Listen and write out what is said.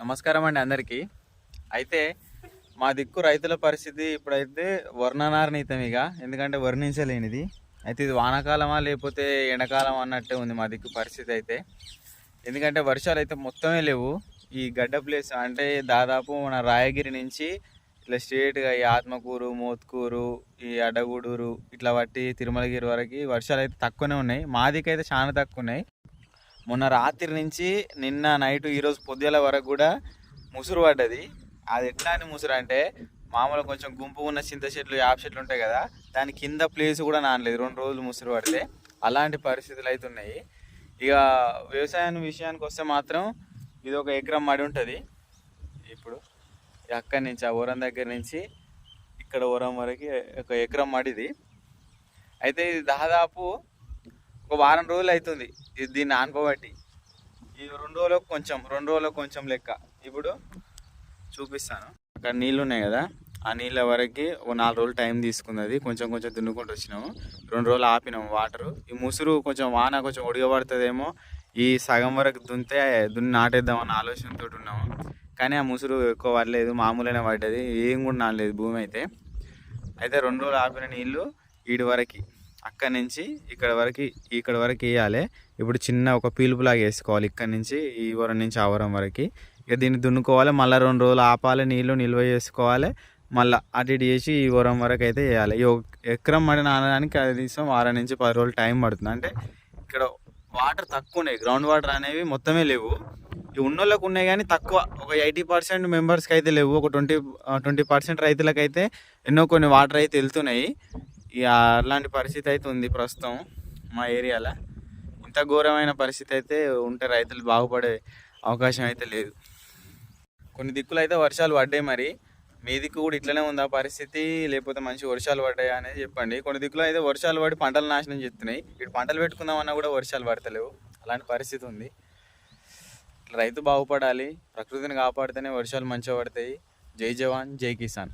నమస్కారం అండి అందరికీ. అయితే మా దిక్కు రైతుల పరిస్థితి ఇప్పుడైతే వర్ణనారణీతం ఇక. ఎందుకంటే వర్ణించలేనిది. అయితే ఇది వానాకాలమా లేకపోతే ఎండాకాలం అన్నట్టే ఉంది మా దిక్కు పరిస్థితి అయితే. ఎందుకంటే వర్షాలు అయితే మొత్తమే లేవు. ఈ గడ్డ ప్లేస్ అంటే దాదాపు మన రాయగిరి నుంచి ఇట్లా స్ట్రేట్గా ఈ ఆత్మకూరు మోత్కూరు ఈ అడ్డగూడూరు ఇట్లా బట్టి తిరుమలగిరి వరకు వర్షాలు అయితే తక్కువనే ఉన్నాయి. మా దిక్కు అయితే చాలా తక్కువ ఉన్నాయి. మొన్న రాత్రి నుంచి నిన్న నైట్ ఈరోజు పొద్దుల వరకు కూడా ముసురు పడ్డది. అది ఎట్లా అని ముసురు అంటే మామూలు కొంచెం గుంపు ఉన్న చింత చెట్లు యాప చెట్లు ఉంటాయి కదా దాని కింద ప్లేస్ కూడా నానలేదు. రెండు రోజులు ముసురు పడితే అలాంటి పరిస్థితులు అయితే ఉన్నాయి. ఇక వ్యవసాయం విషయానికి వస్తే మాత్రం ఇది ఒక ఎకరం మడి ఉంటుంది. ఇప్పుడు అక్కడి నుంచి ఆ ఊరం దగ్గర నుంచి ఇక్కడ ఊరం వరకు ఒక ఎకరం మడిది. అయితే ఇది దాదాపు ఒక వారం రోజులు అవుతుంది ఇది దీన్ని ఆనుకోబట్టి. ఈ రెండు రోజులకు కొంచెం రెండు రోజులకు కొంచెం లెక్క. ఇప్పుడు చూపిస్తాను. అక్కడ నీళ్ళు ఉన్నాయి కదా ఆ నీళ్ళ వరకు ఒక నాలుగు రోజులు టైం తీసుకున్నది కొంచెం కొంచెం దున్నుకుంటూ వచ్చినాము. రెండు రోజులు ఆపినాము వాటర్. ఈ ముసురు కొంచెం వాన కొంచెం ఉడిగబడుతుందేమో ఈ సగం వరకు దున్నితే దున్ని నాటేద్దాం అన్న ఆలోచనతో ఉన్నాము. కానీ ఆ ముసురు ఎక్కువ పడలేదు మామూలుగానే పడ్డది. ఏం కూడా నాలేదు భూమి అయితే. అయితే రెండు రోజులు ఆపిన నీళ్ళు ఈడి వరకు. అక్కడి నుంచి ఇక్కడ వరకు ఇక్కడ వరకు వేయాలి. ఇప్పుడు చిన్న ఒక పీలుపులాగా వేసుకోవాలి ఇక్కడ నుంచి ఈ వరం నుంచి ఆ వరం వరకు. ఇక దీన్ని దున్నుకోవాలి మళ్ళీ రెండు రోజులు ఆపాలి నీళ్ళు నిల్వ చేసుకోవాలి. మళ్ళీ అటు ఇటు చేసి ఈ వరం వరకు అయితే వేయాలి. ఈ ఎకరం మడి నానడానికి కనీసం వారం నుంచి పది రోజులు టైం పడుతుంది. అంటే ఇక్కడ వాటర్ తక్కువ ఉన్నాయి. గ్రౌండ్ వాటర్ అనేవి మొత్తమే లేవు. ఈ ఉన్నోళ్ళకు ఉన్నాయి కానీ తక్కువ. ఒక ఎయిటీ పర్సెంట్ మెంబర్స్కి అయితే లేవు. ఒక ట్వంటీ ట్వంటీ పర్సెంట్ రైతులకైతే ఎన్నో కొన్ని వాటర్ అయితే వెళ్తున్నాయి. ఇక అలాంటి పరిస్థితి అయితే ఉంది ప్రస్తుతం మా ఏరియాలో. ఇంత ఘోరమైన పరిస్థితి అయితే ఉంటే రైతులు బాగుపడే అవకాశం అయితే లేదు. కొన్ని దిక్కులు అయితే వర్షాలు పడ్డాయి మరి. మీ దిక్కు కూడా ఇట్లనే ఉందా పరిస్థితి. లేకపోతే మంచి వర్షాలు పడ్డాయా అనేది చెప్పండి. కొన్ని దిక్కులు అయితే వర్షాలు పడి పంటలు నాశనం చేస్తున్నాయి. ఇటు పంటలు పెట్టుకుందామన్నా కూడా వర్షాలు పడతలేవు. అలాంటి పరిస్థితి ఉంది. రైతు బాగుపడాలి. ప్రకృతిని కాపాడితేనే వర్షాలు మంచిగా పడతాయి. జై జవాన్ జై కిసాన్.